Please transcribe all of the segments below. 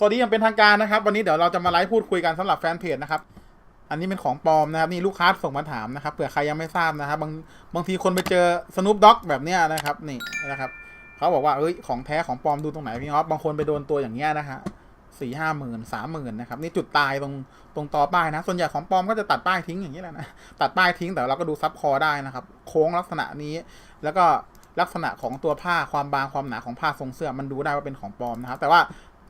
สวัสดีอย่างเป็นทางการนะครับ วันนี้เดี๋ยวเราจะมาไลฟ์พูดคุยกันสำหรับแฟนเพจนะครับ อันนี้เป็นของปลอมนะครับ นี่ลูกค้าส่งมาถามนะครับเผื่อใครยังไม่ทราบนะครับบางบางทีคนไปเจอสนุปด็อกแบบเนี้ยนะครับ นี่นะครับเขาบอกว่าเอ้ยของแท้ของปลอมดูตรงไหนพี่ฮอปบางคนไปโดนตัวอย่างเงี้ยนะฮะสี่ห้าหมื่นสามหมื่นนะครับนี่จุดตายตรงตรงต่อป้ายนะ ส่วนใหญ่ของปลอมก็จะตัดป้ายทิ้งอย่างนี้แหละนะตัดป้ายทิ้งแต่เราก็ดูซับคอได้นะครับ โค้งลักษณะนี้ แล้วก็ลักษณะของตัวผ้าความบางความหนาของผ้าทรงเสื้อมันดูได้ว่าเป็นของปลอมนะครับ แต่ว่า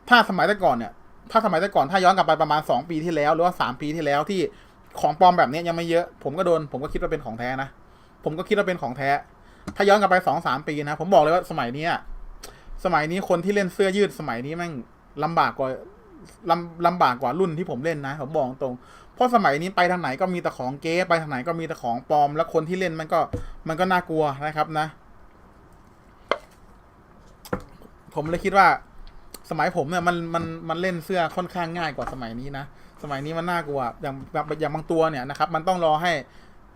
ถ้าสมัยแต่ก่อนเนี่ย ถ้าสมัยแต่ก่อนถ้าย้อนกลับไปประมาณ 2 ปีที่แล้ว หรือว่า 3 ปีที่แล้วที่ของปลอมแบบนี้ยังไม่เยอะ ผมก็โดน ผมก็คิดว่าเป็นของแท้นะ ผมก็คิดว่าเป็นของแท้ ถ้าย้อนกลับไปสองสามปีนะ ผมบอกเลยว่าสมัยนี้สมัยนี้คนที่เล่นเสื้อยืดสมัยนี้แม่งลำบากกว่าลำลำบากกว่ารุ่นที่ผมเล่นนะผมบอกตรง เพราะสมัยนี้ไปทางไหนก็มีแต่ของเก๊ไปทางไหนก็มีแต่ของปลอม แล้วคนที่เล่นมันก็มันก็น่ากลัวนะครับนะ ผมเลยคิดว่า สมัยผมเนี่ยมันมันมันเล่นเสื้อค่อนข้างง่ายกว่าสมัยนี้นะ สมัยนี้มันน่ากลัวอย่างแบบอย่างบางตัวเนี่ยนะครับ มันต้องรอให้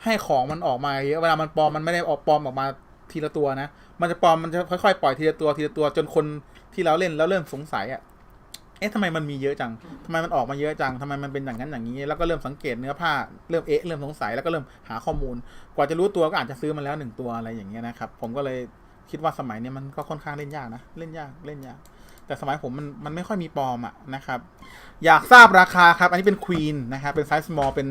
ให้ของมันออกมาเวลามันปลอมมันไม่ได้ออกปลอมออกมาทีละตัวนะ มันจะปลอมมันจะค่อยๆปล่อยทีละตัวทีละตัวจนคนที่เราเล่นแล้วเริ่มสงสัยอะเอ๊ะทำไมมันมีเยอะจังทำไมมันออกมาเยอะจังทำไมมันเป็นอย่างนั้นอย่างนี้ แล้วก็เริ่มสังเกตเนื้อผ้า เริ่มเอ๊ะ เริ่มสงสัย แล้วก็เริ่มหาข้อมูล กว่าจะรู้ตัวก็อาจจะซื้อมาแล้วหนึ่งตัวอะไรอย่างเงี้ยนะครับ ผมก็เลยคิดว่าสมัยนี้มันก็ค่อนข้างเล่นยากนะ เล่นยาก เล่นยาก แต่สมัยผมมันมันไม่ค่อยมีปลอมอะนะครับ อยากทราบราคาครับ อันนี้เป็นควีนนะครับเป็นไซส์ small เป็น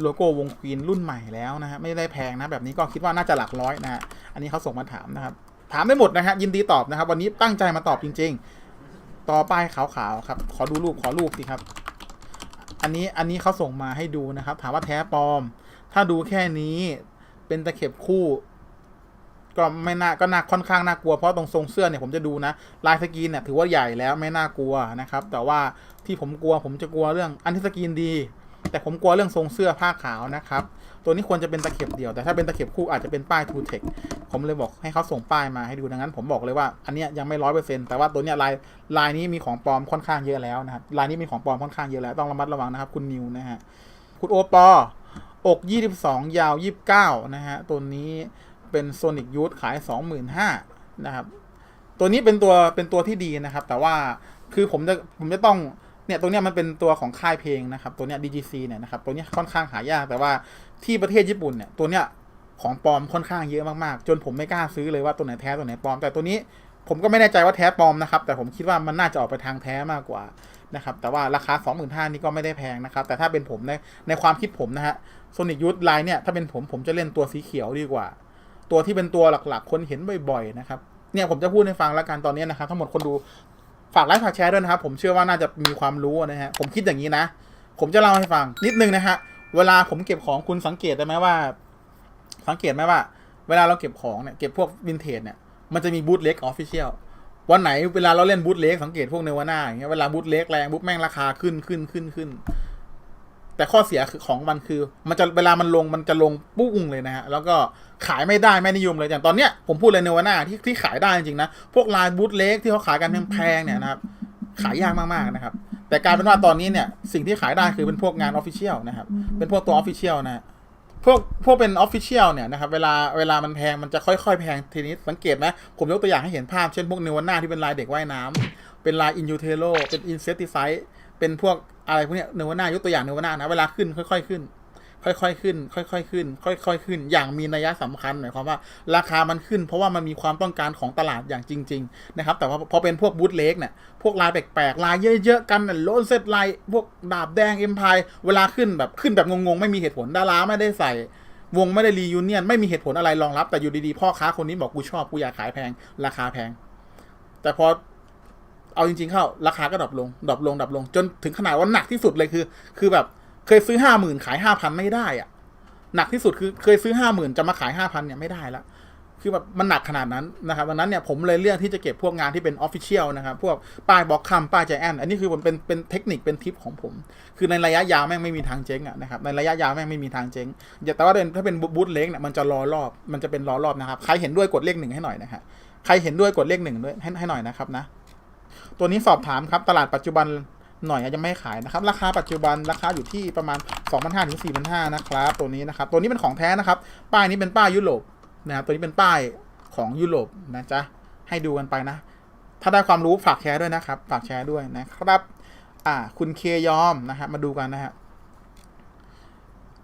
โลโก้วงควีนรุ่นใหม่แล้วนะฮะไม่ได้แพงนะแบบนี้ก็คิดว่าน่าจะหลักร้อยนะฮะอันนี้เขาส่งมาถามนะครับ ถามได้หมดนะฮะยินดีตอบนะครับ วันนี้ตั้งใจมาตอบจริง ๆ ต่อป้ายขาวๆครับ ขอดูรูปขอรูปสิครับ อันนี้อันนี้เขาส่งมาให้ดูนะครับ ถามว่าแท้ปลอม ถ้าดูแค่นี้เป็นตะเข็บคู่ ก็ไม่น่าก็น่าค่อนข้างน่ากลัวเพราะตรงทรงเสื้อเนี่ยผมจะดูนะลายสกรีนเนี่ยถือว่าใหญ่แล้วไม่น่ากลัวนะครับ แต่ว่าที่ผมกลัวผมจะกลัวเรื่องอันที่สกรีนดี แต่ผมกลัวเรื่องทรงเสื้อผ้าขาวนะครับ ตัวนี้ควรจะเป็นตะเข็บเดียว แต่ถ้าเป็นตะเข็บคู่อาจจะเป็นป้ายทูเทคผมเลยบอกให้เขาส่งป้ายมาให้ดูดังนั้น ผมบอกเลยว่าอันนี้ยยังไม่ร้อยเปอร์เซ็นต์แต่ว่าตัวเนี้ยลายลายนี้มีของปลอมค่อนข้างเยอะแล้วนะครับลายนี้มีของปลอมค่อนข้างเยอะแล้วต้องระมัดระวังนะครับ คุณนิวนะฮะคุณโอปออก 22 ยาว 29 นะฮะตัวนี้ เป็นโซนิกยูทขาย 25,000นะครับ ตัวนี้เป็นตัวเป็นตัวที่ดีนะครับ แต่ว่าคือผมจะผมจะต้องเนี่ยตรงเนี้ยมันเป็นตัวของค่ายเพลงนะครับ ตัวเนี้ย DGC เนี่ยนะครับตัวเนี้ยค่อนข้างหายาก แต่ว่าที่ประเทศญี่ปุ่นเนี่ยตัวเนี้ยของปลอมค่อนข้างเยอะมากๆ จนผมไม่กล้าซื้อเลยว่าตัวไหนแท้ตัวไหนปลอม แต่ตัวนี้ผมก็ไม่แน่ใจว่าแท้ปลอมนะครับ แต่ผมคิดว่ามันน่าจะออกไปทางแท้มากกว่านะครับ แต่ว่าราคา 25,000นี่ก็ไม่ได้แพงนะครับ แต่ถ้าเป็นผมในในความคิดผมนะฮะโซนิกยูทไลน์เนี่ยถ้าเป็นผมผมจะเล่นตัวสีเขียวดีกว่า ตัวที่เป็นตัวหลักๆ คนเห็นบ่อยๆนะครับเนี่ยผมจะพูดให้ฟังแล้วกันตอนนี้นะครับทั้งหมดคนดูฝากไลค์ฝากแชร์ด้วยนะครับ ผมเชื่อว่าน่าจะมีความรู้นะฮะผมคิดอย่างนี้นะ ผมจะเล่าให้ฟังนิดนึงนะฮะเวลาผมเก็บของคุณสังเกตได้ไหมว่า สังเกตไหมว่า เวลาเราเก็บของเนี่ยเก็บพวกวินเทจเนี่ยมันจะมีบูธเล็กออฟฟิเชียลวันไหนเวลาเราเล่นบูธเล็กสังเกตพวกเนวาน่าอย่างเงี้ยเวลาบูธเล็กแรงบุ๊แม่งราคาขึ้นขึ้นขึ้นขึ้น แต่ข้อเสียคือของมันคือ มันจะเวลามันลงมันจะลงปุ้งเลยนะฮะ แล้วก็ขายไม่ได้ไม่นิยมเลยอย่างตอนเนี้ยผมพูดเลยเนวาน่าที่ที่ขายได้จริงๆนะ พวกลายบูธเล็กที่เขาขายกันแพงๆเนี่ยนะครับ ขายยากมากๆนะครับ แต่การเป็นว่าตอนนี้เนี่ยสิ่งที่ขายได้คือเป็นพวกงานออฟฟิเชียลนะครับ เป็นพวกตัวออฟฟิเชียลนะพวกพวกเป็นออฟฟิเชียลเนี่ยนะครับเวลาเวลามันแพงมันจะค่อยๆ แพงทีนี้สังเกตนะผมยกตัวอย่างให้เห็นภาพเช่นพวกเนวาน่าที่เป็นลายเด็กว่ายน้ำเป็นลายอินยูเทโลเป็นอินเซติไซเป็นพวก อะไรพวกนี้เนวานายกตัวอย่างเนวานานะเวลาขึ้นค่อยๆขึ้น ค่อยๆขึ้น ค่อยๆขึ้น ค่อยๆขึ้น อย่างมีนัยสำคัญหมายความว่า ราคามันขึ้น เพราะว่ามันมีความต้องการของตลาดอย่างจริง ๆ นะครับ แต่ว่าพอเป็นพวกบูธเล็กเนี่ยพวกลายแปลกๆลายเยอะๆกันโลนเซตลายพวกดาบแดงเอ็มพายเวลาขึ้นแบบขึ้นแบบงงๆไม่มีเหตุผลดาราไม่ได้ใส่วงไม่ได้รียูเนียนไม่มีเหตุผลอะไรรองรับแต่อยู่ดีๆพ่อค้าคนนี้บอกกูชอบกูอยากขายแพง ราคาแพง แต่พอ เอาจริงๆเข้าราคาก็ดรอปลงดรอปลงดรอปลง จนถึงขนาดว่าหนักที่สุดเลยคือ คือแบบเคยซื้อห้าหมื่นขายห้าพันไม่ได้อะหนักที่สุดคือเคยซื้อห้าหมื่นจะมาขายห้าพันเนี่ยไม่ได้ละคือแบบมันหนักขนาดนั้นนะครับดังนั้นเนี่ยผมเลยเลือกที่จะเก็บพวกงานที่เป็นออฟฟิเชียลนะครับพวกป้ายบล็อกคัมป้ายใจแอนอันนี้คือผมเป็นเป็นเทคนิคเป็นทิปของผม คือในระยะยาวแม่งไม่มีทางเจ๊งอะนะครับในระยะยาวแม่งไม่มีทางเจ๊งอย่าแต่ว่าถ้าเป็นบูธเล็กเนี่ยมันจะรอรอบมันจะเป็นรอรอบนะครับใครเห็นด้วยกดเลขหนึ่งให้หน่อยนะฮะใครเห็นด้วยกดเลขหนึ่งด้วยให้ให้หน่อยนะครับนะ ตัวนี้สอบถามครับ ตลาดปัจจุบันหน่อยยังไม่ขายนะครับ ราคาปัจจุบันราคาอยู่ที่ประมาณ 2,500ถึง4,500นะครับ ตัวนี้นะครับ ตัวนี้เป็นของแท้นะครับ ป้ายนี้เป็นป้ายยุโรปนะครับตัวนี้เป็นป้ายของยุโรปนะจ๊ะให้ดูกันไปนะ ถ้าได้ความรู้ฝากแชร์ด้วยนะครับ ฝากแชร์ด้วยนะครับ อ่า คุณเคยอมนะครับมาดูกันนะฮะ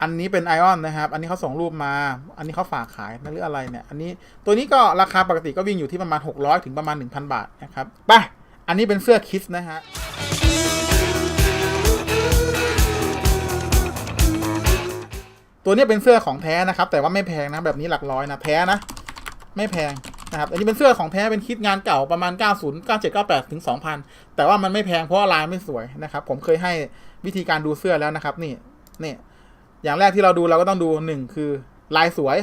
อันนี้เป็นไอออนนะครับ อันนี้เขาส่งรูปมา อันนี้เขาฝากขายนะหรืออะไรเนี่ย อันนี้ตัวนี้ก็ราคาปกติก็วิ่งอยู่ที่ประมาณ 600 ถึงประมาณ 1,000 บาทนะครับ ไป อันนี้เป็นเสื้อคิสนะฮะตัวนี้เป็นเสื้อของแท้นะครับ แต่ว่าไม่แพงนะแบบนี้หลักร้อยนะแท้นะ ไม่แพงนะครับอันนี้เป็นเสื้อของแท้เป็นคิดงานเก่าประมาณ 90 97 98ถึง2,000 แต่ว่ามันไม่แพงเพราะลายไม่สวยนะครับ ผมเคยให้วิธีการดูเสื้อแล้วนะครับ นี่นี่อย่างแรกที่เราดูเราก็ต้องดู 1 คือลายสวย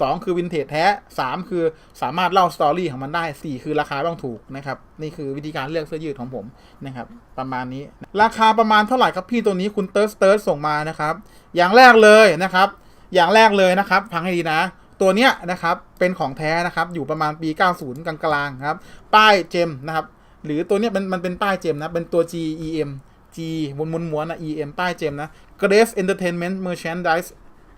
2 คือวินเทจแท้ 3 คือสามารถเล่าสตอรี่ของมันได้ 4 คือราคาต้องถูกนะครับ นี่คือวิธีการเลือกเสื้อยืดของผมนะครับ ประมาณนี้ ราคาประมาณเท่าไหร่ครับพี่ตัวนี้คุณเติร์สเติร์สส่งมานะครับ อย่างแรกเลยนะครับ อย่างแรกเลยนะครับฟังให้ดีนะ ตัวเนี้ยนะครับเป็นของแท้นะครับ อยู่ประมาณปี 90 กลางๆครับ ป้ายเจมนะครับ หรือตัวเนี้ยมันมันเป็นป้ายเจมนะ เป็นตัว G E M G ม้วนม้วนมวนนะ E M ป้ายเจมนะ Grace Entertainment Merchandise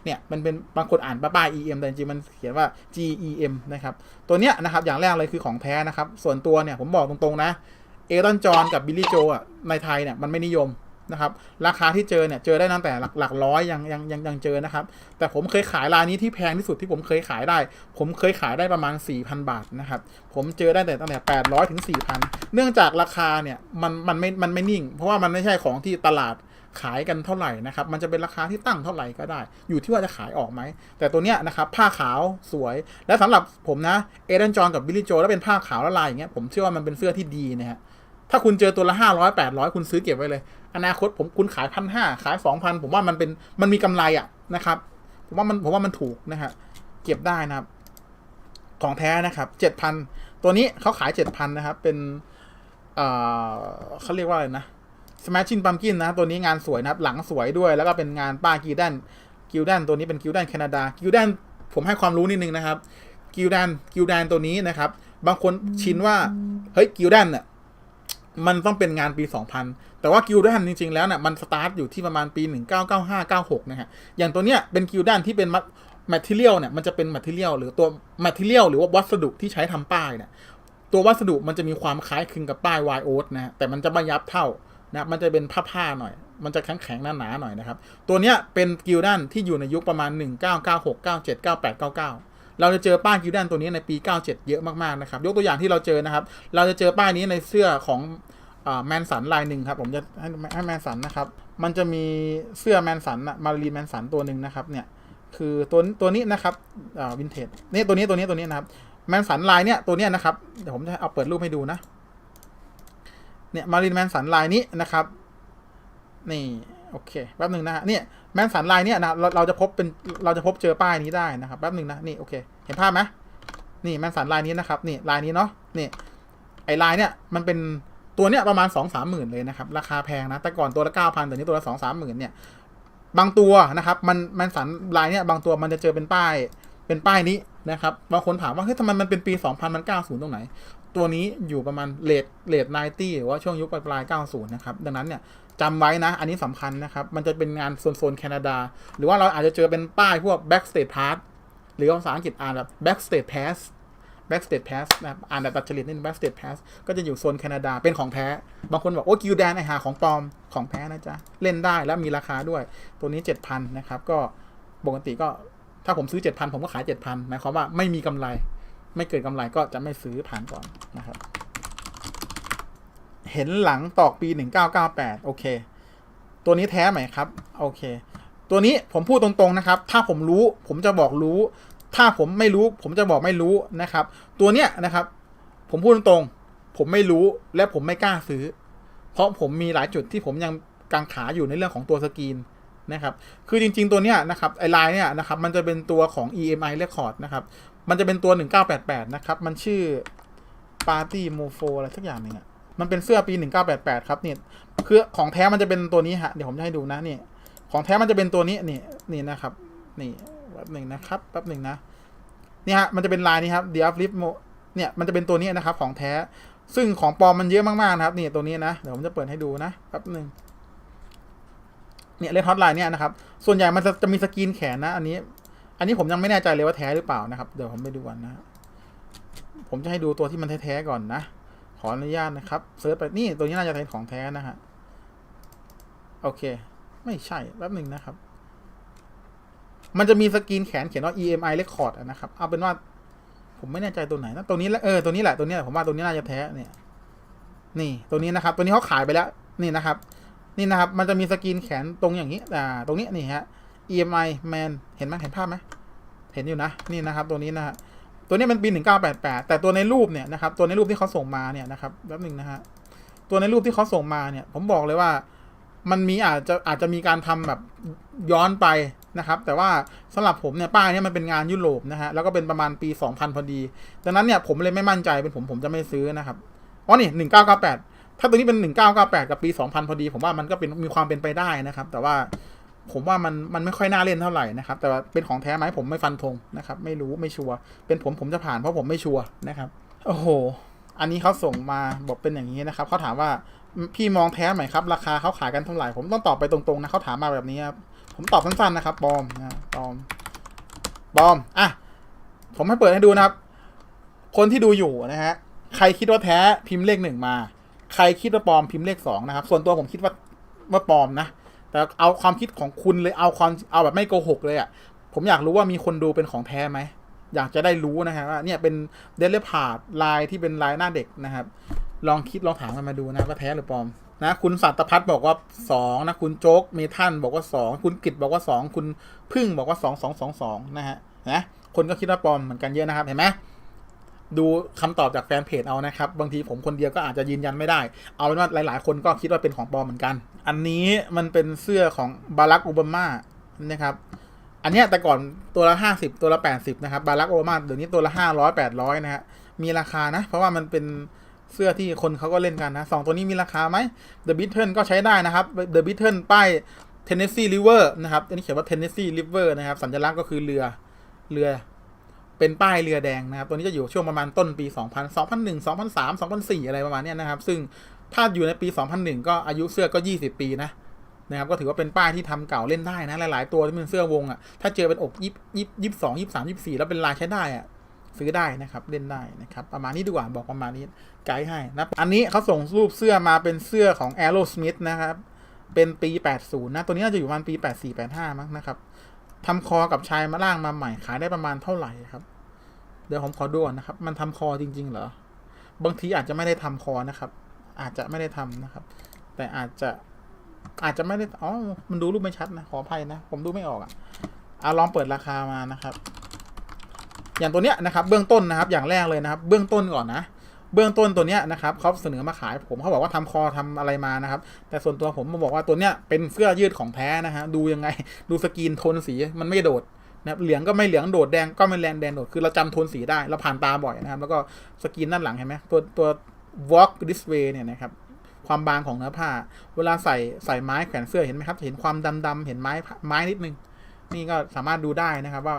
เนี่ยมันเป็นบางคนอ่านป้าย E M แต่จริงๆมันเขียนว่า G E M นะครับตัวเนี้ยนะครับอย่างแรกเลยคือของแท้นะครับ ส่วนตัวเนี่ยผมบอกตรงๆนะเอรอนจอนกับบิลลี่โจอะในไทยเนี่ยมันไม่นิยมนะครับราคาที่เจอเนี่ยเจอได้ตั้งแต่หลักหลักร้อยยังยังยังยังเจอนะครับ แต่ผมเคยขายรายนี้ที่แพงที่สุดที่ผมเคยขายได้ ผมเคยขายได้ประมาณ 4,000 บาทนะครับ ผมเจอได้แต่ตั้งแต่ 800 ถึง 4,000 เนื่องจากราคาเนี่ยมันมันไม่มันไม่นิ่ง เพราะว่ามันไม่ใช่ของที่ตลาด ขายกันเท่าไหร่นะครับมันจะเป็นราคาที่ตั้งเท่าไหร่ก็ได้ อยู่ที่ว่าจะขายออกไหม แต่ตัวเนี้ยนะครับผ้าขาวสวย และสำหรับผมนะเอเดนจอนกับบิลลี่โจแล้วเป็นผ้าขาวละลายอย่างเงี้ยผมเชื่อว่ามันเป็นเสื้อที่ดีนะฮะถ้าคุณเจอตัวละห้าร้อยแปดร้อยคุณซื้อเก็บไว้เลย อนาคตผมคุณขายพันห้าขายสองพันผมว่ามันเป็นมันมีกำไรอะนะครับผมว่ามันผมว่ามันถูกนะฮะเก็บได้นะครับ ของแท้นะครับเจ็ดพันตัวนี้เขาขายเจ็ดพันนะครับเป็นเอ่อเขาเรียกว่าอะไรนะ Smashing Pumpkin นะ ตัวนี้งานสวยนะครับหลังสวยด้วย แล้วก็เป็นงานป้ากิลแดนกิลแดนตัวนี้เป็นกิลแดนแคนาดากิลแดนผมให้ความรู้นิดนึงนะครับกิลแดนกิลแดนตัวนี้นะครับ บางคนชินว่าเฮ้ยกิลแดนเนี่ยมันต้องเป็นงานปี 2000 แต่ว่ากิลดันจริง ๆ แล้วเนี่ยมันสตาร์ทอยู่ที่ประมาณปี 1995 96 นะฮะ อย่างตัวเนี้ยเป็นกิลดันที่เป็นแมทเทียลเนี่ยมันจะเป็นแมทเทียลหรือตัวแมทเทียลหรือว่าวัสดุที่ใช้ทำป้ายเนี่ยตัววัสดุมันจะมีความคล้ายคลึงกับป้ายไวโอสนะฮะแต่มันจะไม่ยับเท่า นะมันจะเป็นผ้าๆหน่อย มันจะแข็งๆหนาๆหน่อยนะครับ ตัวเนี้ยเป็นกิลดันที่อยู่ในยุคประมาณ 1996 97 98 99 เราจะเจอป้ายกิลดันตัวนี้ในปี 97 เยอะมากๆนะครับ ยกตัวอย่างที่เราเจอนะครับ เราจะเจอป้ายนี้ในเสื้อของแมนสันลายหนึ่งครับ ผมจะให้ให้แมนสันนะครับ มันจะมีเสื้อแมนสันมารีแมนสันตัวหนึ่งนะครับเนี่ยคือตัวตัวนี้นะครับวินเทจนี่ตัวนี้ตัวนี้ตัวนี้นะครับแมนสันลายเนี่ยตัวเนี้ยนะครับเดี๋ยวผมจะเอาเปิดรูปให้ดูนะ เนี่ยมารีแมนสันลายนี้นะครับ นี่โอเคแป๊บหนึ่งนะฮะเนี่ยแมนสันลายเนี่ยนะเราเราจะพบเป็นเราจะพบเจอป้ายนี้ได้นะครับแป๊บหนึ่งนะนี่โอเค เห็นภาพไหมนี่แมนสันลายนี้นะครับนี่ลายนี้เนาะนี่ไอลายเนี่ยมันเป็นตัวเนี้ยประมาณสองสามหมื่นเลยนะครับ ราคาแพงนะแต่ก่อนตัวละเก้าพันแต่นี้ตัวละสองสามหมื่นเนี่ยบางตัวนะครับ มันแมนสันลายเนี่ยบางตัวมันจะเจอเป็นป้ายเป็นป้ายนี้นะครับบางคนถามว่าเฮ้ยทำไมมันเป็นปีสองพันมันเก้าศูนย์ตรงไหน ตัวนี้อยู่ประมาณเลทเลทไนตี้หรือว่าช่วงยุคปลายๆ90 นะครับ ดังนั้นเนี่ยจำไว้นะ อันนี้สำคัญนะครับ มันจะเป็นงานโซนๆแคนาดา หรือว่าเราอาจจะเจอเป็นป้ายพวก backstage pass หรือภาษาอังกฤษอ่านแบบ backstage pass backstage pass นะครับอ่านแบบตัดจริตนิดนึง backstage pass ก็จะอยู่โซนแคนาดาเป็นของแท้ บางคนบอกโอ้กิวแดนไอหาของปลอมของแท้นะจ๊ะ เล่นได้แล้วมีราคาด้วย ตัวนี้ 7,000 นะครับ ก็ปกติก็ถ้าผมซื้อ 7,000 ผมก็ขาย 7,000หมายความว่าไม่มีกำไร ไม่เกิดกำไรก็จะไม่ซื้อผ่านก่อนนะครับ เห็นหลังตอกปี 1998 โอเค ตัวนี้แท้ไหมครับ โอเค ตัวนี้ผมพูดตรงๆนะครับ ถ้าผมรู้ผมจะบอกรู้ ถ้าผมไม่รู้ผมจะบอกไม่รู้นะครับ ตัวเนี้ยนะครับ ผมพูดตรงๆ ผมไม่รู้และผมไม่กล้าซื้อ เพราะผมมีหลายจุดที่ผมยังกังขาอยู่ในเรื่องของตัวสกรีนนะครับ คือจริงๆ ตัวเนี้ยนะครับไอไลน์เนี่ยนะครับ มันจะเป็นตัวของ EMI Record นะครับ มันจะเป็นตัว 1988 นะครับ มันชื่อ Party Mofo อะไรสักอย่างหนึ่งอะมันเป็นเสื้อปี 1988 ครับเนี่ยคือของแท้มันจะเป็นตัวนี้ฮะ เดี๋ยวผมจะให้ดูนะนี่ ของแท้มันจะเป็นตัวนี้นี่นี่นะครับ นี่แป๊บหนึ่งนะครับแป๊บหนึ่งนะนี่ฮะมันจะเป็นลายนี้ครับ The u p l i f t Mo เนี่ยมันจะเป็นตัวนี้นะครับของแท้ ซึ่งของปลอมมันเยอะมากๆนะครับนี่ตัวนี้นะเดี๋ยวผมจะเปิดให้ดูนะแป๊บหนึ่งเนี่ยเลนฮอตไลน์เนี่ยนะครับ ส่วนใหญ่มันจะจะมีสกรีนแขนนะ อันนี้ อันนี้ผมยังไม่แน่ใจเลยว่าแท้หรือเปล่านะครับ เดี๋ยวผมไปดูก่อนนะ ผมจะให้ดูตัวที่มันแท้ๆก่อนนะ ขออนุญาตนะครับเซิร์ชไปนี่ตัวนี้น่าจะเป็นของแท้นะฮะ โอเค ไม่ใช่แป๊บหนึ่งนะครับ มันจะมีสกรีนแขนเขียนว่า EMI record นะครับ เอาเป็นว่า ผมไม่แน่ใจตัวไหนนะ ตัวนี้เออ ตัวนี้แหละ ตัวนี้แหละผมว่าตัวนี้น่าจะแท้เนี่ย นี่ ตัวนี้นะครับ ตัวนี้เขาขายไปแล้ว นี่นะครับ นี่นะครับ มันจะมีสกรีนแขนตรงอย่างนี้ อ่า ตรงนี้นี่ฮะ EMI man เห็นไหมเห็นภาพไหมเห็นอยู่นะ นี่นะครับตัวนี้นะฮะตัวนี้เป็นปี 1988 แต่ตัวในรูปเนี่ยนะครับ ตัวในรูปที่เขาส่งมาเนี่ยนะครับแป๊บหนึ่งนะฮะ ตัวในรูปที่เขาส่งมาเนี่ย ผมบอกเลยว่ามันมีอาจจะอาจจะมีการทำแบบย้อนไปนะครับ แต่ว่าสำหรับผมเนี่ยป้ายเนี่ยมันเป็นงานยุโรปนะฮะ แล้วก็เป็นประมาณปี 2000 พอดี ดังนั้นเนี่ยผมเลยไม่มั่นใจเป็นผมผมจะไม่ซื้อนะครับ อ๋อนี่ 1998 ถ้าตัวนี้เป็น 1998 กับปี 2000 พอดี ผมว่ามันก็เป็นมีความเป็นไปได้นะครับ แต่ว่า ผมว่ามันมันไม่ค่อยน่าเล่นเท่าไหร่นะครับ แต่ว่าเป็นของแท้ไหมผมไม่ฟันธงนะครับ ไม่รู้ไม่ชัวร์เป็นผมผมจะผ่านเพราะผมไม่ชัวร์นะครับ โอ้โห อันนี้เขาส่งมาบอกเป็นอย่างนี้นะครับเขาถามว่าพี่มองแท้ไหมครับ ราคาเขาขายกันเท่าไหร่ ผมต้องตอบไปตรงๆนะเขาถามมาแบบนี้ครับผมตอบสั้นๆนะครับปอมนะปอมปอมอะผมให้เปิดให้ดูนะครับ คนที่ดูอยู่นะฮะใครคิดว่าแท้พิมพ์เลขหนึ่งมา ใครคิดว่าปลอมพิมพ์เลขสองนะครับ ส่วนตัวผมคิดว่าว่าปลอมนะ แต่เอาความคิดของคุณเลยเอาความเอาแบบไม่โกหกเลยอะ่ะผมอยากรู้ว่ามีคนดูเป็นของแท้ไหมอยากจะได้รู้นะฮะว่าเนี่ยเป็นเดลเลพาร์ดลายที่เป็นลายหน้าเด็กนะครับ ลองคิดลองถามกันมาดูนะว่าแท้หรือปลอมนะคุณสัตพัฒน์บอกว่าสองนะคุณโจ๊กเมทันบอกว่าสองคุณกิตบอกว่าสองคุณพึ่งบอกว่าสองสองสองสองนะฮะนะคนก็คิดว่าปลอมเหมือนกันเยอะนะครับเห็นไหม ดูคำตอบจากแฟนเพจเอานะครับ บางทีผมคนเดียวก็อาจจะยืนยันไม่ได้ เอาเป็นว่าหลาย ๆ คนก็คิดว่าเป็นของปลอมเหมือนกัน อันนี้มันเป็นเสื้อของบารักโอบามานะครับอันนี้แต่ก่อนตัวละห้าสิบตัวละแปดสิบนะครับ บารักโอบามาเดี๋ยวนี้ตัวละห้าร้อยแปดร้อยนะฮะมีราคานะ เพราะว่ามันเป็นเสื้อที่คนเขาก็เล่นกันนะสองตัวนี้มีราคาไหม The Beatles ก็ใช้ได้นะครับ The Beatles ป้าย Tennessee River นะครับอันนี้เขียนว่า Tennessee River นะครับ สัญลักษณ์ก็คือเรือเรือ เป็นป้ายเรือแดงนะครับ ตัวนี้จะอยู่ช่วงประมาณต้นปี 2000 2001 2003 2004 อะไรประมาณนี้นะครับ ซึ่งถ้าอยู่ในปี 2001 ก็อายุเสื้อก็ 20 ปีนะนะครับ ก็ถือว่าเป็นป้ายที่ทำเก่าเล่นได้นะ หลาย ๆ ตัวที่เป็นเสื้อวงอะ ถ้าเจอเป็นอกยี่ยี่ยี่สองยี่สามยี่สี่แล้วเป็นลายใช้ได้อะซื้อได้นะครับ เล่นได้นะครับ ประมาณนี้ดีกว่าบอกประมาณนี้ไกด์ให้นะ อันนี้เขาส่งรูปเสื้อมาเป็นเสื้อของ Aerosmith นะครับ เป็นปี 80 นะ ตัวนี้น่าจะอยู่ประมาณปี 84 85มั้งนะครับทำคอกับชายมาล่างมาใหม่ขายได้ประมาณเท่าไหร่ครับ เดี๋ยวผมขอดูก่อนนะครับ มันทำคอจริง ๆ เหรอ บางทีอาจจะไม่ได้ทำคอนะครับ อาจจะไม่ได้ทำนะครับ แต่อาจจะอาจจะไม่ได้ อ๋อ มันดูรูปไม่ชัดนะ ขออภัยนะ ผมดูไม่ออกอะอะลองเปิดราคามานะครับ อย่างตัวเนี้ยนะครับ เบื้องต้นนะครับ อย่างแรกเลยนะครับ เบื้องต้นก่อนนะ เบื้องต้นตัวเนี้ยนะครับเขาเสนอมาขายผมเขาบอกว่าทำคอทำอะไรมานะครับ แต่ส่วนตัวผมมาบอกว่าตัวเนี้ยเป็นเสื้อยืดของแท้นะฮะ ดูยังไง ดูสกรีนโทนสี มันไม่โดด นะครับเหลืองก็ไม่เหลืองโดดแดงก็ไม่แดงแดงโดดคือเราจำโทนสีได้เราผ่านตาบ่อยนะครับ แล้วก็สกรีนด้านหลังเห็นไหมตัวตัว walk this way เนี่ยนะครับความบางของเนื้อผ้า เวลาใส่ใส่ไม้แขวนเสื้อเห็นไหมครับเห็นความดำๆเห็นไม้ไม้นิดนึง นี่ก็สามารถดูได้นะครับว่า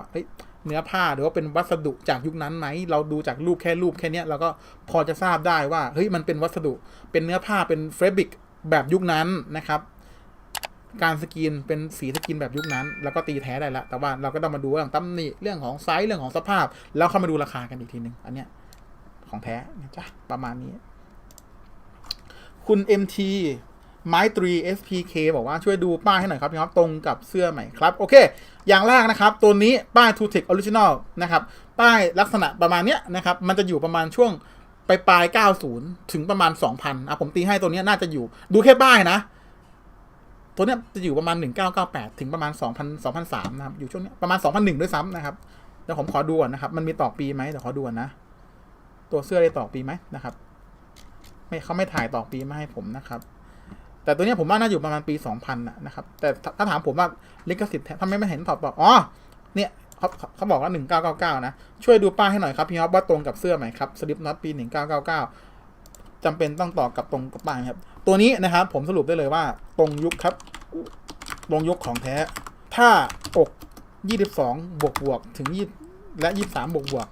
เนื้อผ้าหรือว่าเป็นวัสดุจากยุคนั้นไหม เราดูจากรูปแค่รูปแค่นี้เราก็พอจะทราบได้ว่าเฮ้ยมันเป็นวัสดุเป็นเนื้อผ้าเป็นเฟรบิกแบบยุคนั้นนะครับ การสกรีนเป็นสีสกรีนแบบยุคนั้น แล้วก็ตีแท้ได้แล้วแต่ว่าเราก็ต้องมาดูเรื่องตำหนิเรื่องของไซส์เรื่องของสภาพ แล้วเข้ามาดูราคากันอีกทีหนึ่งอันเนี้ยของแท้นะจ๊ะประมาณนี้ คุณ MT ไม้ตรี SPK บอกว่าช่วยดูป้ายให้หน่อยครับพี่ครับตรงกับเสื้อใหม่ครับ โอเค อย่างแรกนะครับ ตัวนี้ป้าย Two Tech Original นะครับ ป้ายลักษณะประมาณเนี้ยนะครับ มันจะอยู่ประมาณช่วงปลายปลาย 90 ถึงประมาณ 2,000อะผมตีให้ตัวนี้น่าจะอยู่ ดูแค่ป้ายนะ ตัวเนี้ยจะอยู่ประมาณ 1998 ถึงประมาณ 2,000 2003 นะครับ อยู่ช่วงนี้ประมาณ 2001 ด้วยซ้ำนะครับเดี๋ยวผมขอดูก่อนนะครับ มันมีต่อปีไหมเดี๋ยวขอดูก่อนนะ ตัวเสื้อได้ต่อปีไหมนะครับ ไม่เขาไม่ถ่ายต่อปีมาให้ผมนะครับ แต่ตัวเนี้ยผมว่าน่าอยู่ประมาณปี 2000นะครับ แต่ถ้าถามผมว่าลิขสิทธิ์ทำไมไม่เห็นตอบตอบอ๋อ เนี่ยเขาเขาบอกว่า 1999 นะ ช่วยดูป้ายให้หน่อยครับพี่ครับว่าตรงกับเสื้อไหมครับสลิปน็อตปี 1999จำเป็นต้องต่อกับตรงกับป้ายครับ ตัวนี้นะครับ ผมสรุปได้เลยว่า ตรงยุคครับ ตรงยุคของแท้ ถ้าอก22 บวกบวกถึง20และ 23 บวกบวก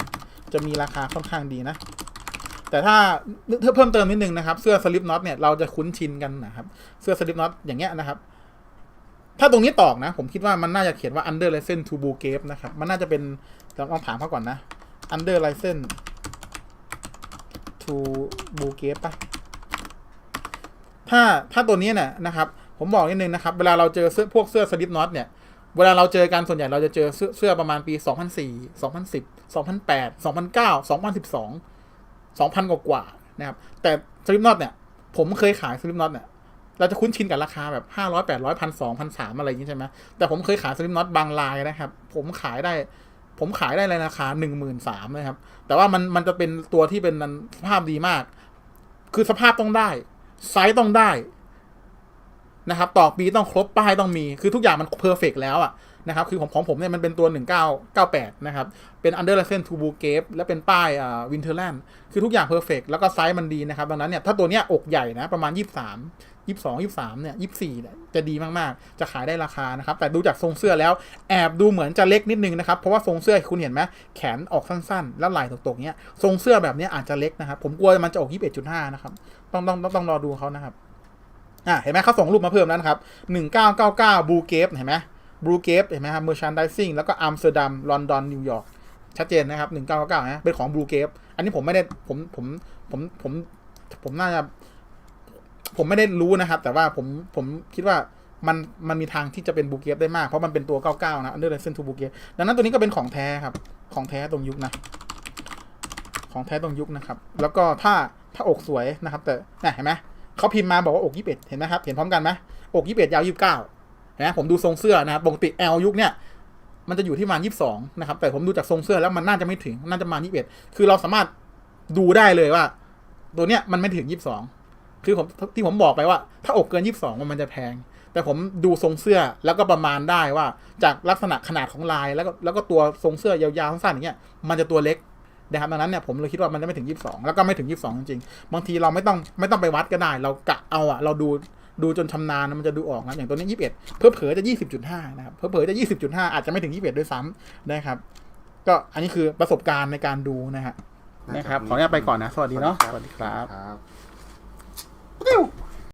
จะมีราคาค่อนข้างดีนะ แต่ถ้าถ้าเพิ่มเติมนิดนึงนะครับ เสื้อสลิปน็อตเนี่ยเราจะคุ้นชินกันนะครับ เสื้อสลิปน็อตอย่างเงี้ยนะครับ ถ้าตรงนี้ตอกนะ ผมคิดว่ามันน่าจะเขียนว่า under license to blue gate นะครับ มันน่าจะเป็นลองถามเขาก่อนนะ under license to blue gate ปะ ถ้าถ้าตัวนี้เนี่ยนะครับ ผมบอกนิดนึงนะครับ เวลาเราเจอเสื้อพวกเสื้อสลิปน็อตเนี่ย เวลาเราเจอกันส่วนใหญ่เราจะเจอเสื้อเสื้อประมาณปี 2004 2010 2008 2009 2012 2,000 กว่ากว่านะครับ แต่สลิปน็อตเนี่ย ผมเคยขายสลิปน็อตเนี่ย เราจะคุ้นชินกับราคาแบบ 500 800 1 2 1 3อะไรอย่างนี้ใช่ไหมแต่ผมเคยขายสลิปน็อตบางลายนะครับ ผมขายได้ผมขายได้ในราคา1 3 0 0 0นะครับ แต่ว่ามันมันจะเป็นตัวที่เป็นสภาพดีมาก คือสภาพต้องได้ ไซส์ต้องได้นะครับต่อปีต้องครบป้ายต้องมี คือทุกอย่างมันเพอร์เฟกแล้วอะนะครับ คือของของผมเนี่ยมันเป็นตัว 1998 นะครับ เป็น Under License to Blue Gate และเป็นป้ายอ่า Winterland คือทุกอย่างเพอร์เฟกแล้วก็ไซส์มันดีนะครับ ดังนั้นเนี่ย ถ้าตัวเนี้ยอกใหญ่นะ ประมาณ 23 22 23 เนี่ย 24เนี่ยจะดีมาก ๆ จะขายได้ราคานะครับ แต่ดูจากทรงเสื้อแล้ว แอบดูเหมือนจะเล็กนิดนึงนะครับ เพราะว่าทรงเสื้อคุณเห็นไหมแขนออกสั้น ๆ แล้วไหล่ตกๆเนี้ย ทรงเสื้อแบบเนี้ยอาจจะเล็กนะครับ ผมกลัวมันจะออก 21.5 นะครับ ต้องต้องต้องรอดูเขานะครับอะเห็นไหมเขาส่งรูปมาเพิ่มแล้วนะครับ1999บูเกฟเห็นไหมบูเกฟเห็นไหมครับเมอร์ชันดิซิ่งแล้วก็อัมสเตอร์ดัมลอนดอนนิวยอร์กชัดเจนนะครับ1999นะเป็นของบูเกฟอันนี้ผมไม่ได้ผมผมผมผมผมน่าจะผมไม่ได้รู้นะครับ แต่ว่าผมผมคิดว่ามันมันมีทางที่จะเป็นบูเกฟได้มาก เพราะมันเป็นตัว 99 นะ Under License to บูเกฟดังนั้นตัวนี้ก็เป็นของแท้ครับ ของแท้ตรงยุคนะ ของแท้ตรงยุคนะครับ แล้วก็ถ้า ถ้าอกสวยนะครับ แต่น่ะเห็นไหมเขาพิมพ์มาบอกว่าอกยี่สิบเอ็ดเห็นไหมครับ เห็นพร้อมกันไหมอกยี่สิบเอ็ดยาวยี่สิบเก้านไหมผมดูทรงเสื้อนะครับปกติ L ยุคเนี่ยมันจะอยู่ที่ประมาณยี่สิบสองนะครับ แต่ผมดูจากทรงเสื้อแล้วมันน่าจะไม่ถึง น่าจะมายี่สิบเอ็ดคือเราสามารถดูได้เลยว่า ตัวเนี้ยมันไม่ถึงยี่สิบสองคือผมที่ผมบอกไปว่า ถ้าอกเกินยี่สิบสองมันจะแพง แต่ผมดูทรงเสื้อแล้วก็ประมาณได้ว่า จากลักษณะขนาดของลายแล้วก็แล้วก็ตัวทรงเสื้อยาวๆสั้นๆอย่างเงี้ยมันจะตัวเล็ก นะครับดังนั้นเนี่ยผมเลยคิดว่ามันจะไม่ถึง 22 แล้วก็ไม่ถึง 22 จริงๆ บางทีเราไม่ต้องไม่ต้องไปวัดก็ได้ เรากะเอาอะเราดูดูจนชำนาญมันจะดูออกนะอย่างตัวนี้ 21 เพิ่มเผลอๆจะ 20.5 นะครับ เพิ่มเผลอๆจะ 20.5 อาจจะไม่ถึง 21 ด้วยซ้ำนะครับ ก็อันนี้คือประสบการณ์ในการดูนะฮะนะครับ ขออนุญาตไปก่อนนะ สวัสดีเนาะ สวัสดีครับครับ